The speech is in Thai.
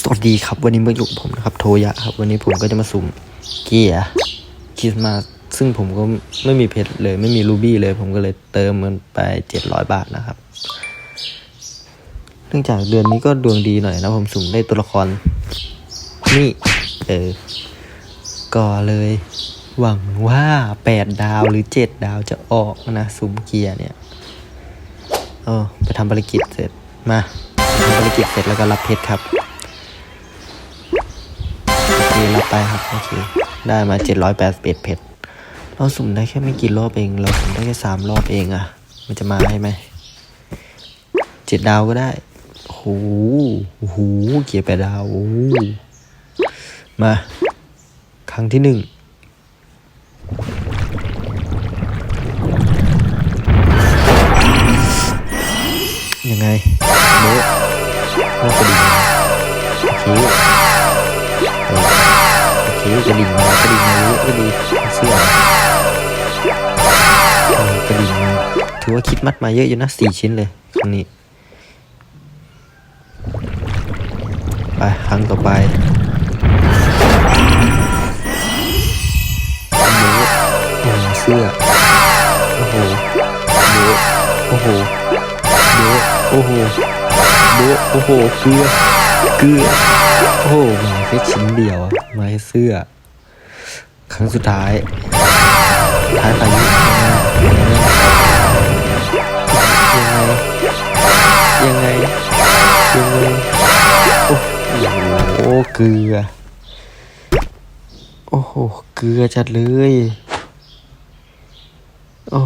สวัสดีครับวันนี้มาอยู่ผมนะครับ โทยะครับ วันนี้ผมก็จะมาสุ่มเกียร์คริสต์มาสซึ่งผมก็ไม่มีเพชรเลย ไม่มีรูบี้เลย ผมก็เลยเติมมันไปเจ็ดร้อยบาทนะครับ เนื่องจากเดือนนี้ก็ดวงดีหน่อยนะ ผมสุ่มได้ตัวละคร นี่ เออ ก็เลย หวังว่าแปดดาวหรือเจ็ดดาวจะออกนะ สุ่มเกียร์เนี่ยเออไปทำภารกิจเสร็จมาทำภารกิจเสร็จแล้วก็รับเพชรครับ รับไปครับโอเคได้มาเจ็ดร้อยแปดสิบเอ็ดเพชรเราสุ่มได้แค่ไม่กี่รอบเอง เราสุ่มได้แค่สามรอบเองอะมันจะมาให้ไหมเจ็ดดาวก็ได้โหโหเกียร์แปดดาวโอ้มา ครั้งที่หนึ่งยังไงโบะโอ้กระดิ่งมาโอเค โอเคกระดิ่งมากระดิ่งมาเยอะก็ดีเสื้อกระดิ่งมาถือว่าคิดมัดมาเยอะอยู่นะสี่ชิ้นเลยครั้งนี้ไปครั้งต่อไปโบะโอ้โหเสื้อโอ้โหโบะโอ้โหโบะโอ้โหโบะโอ้โหเกลือเกลือ โอ้โหมาแค่ชิ้นเดียวมาแค่เสื้อ ครั้งสุดท้าย ท้ายพายุยังไงยังไงยังไงโอ้โหเกลือ โอ้โห เกลือจัดเลย โอ้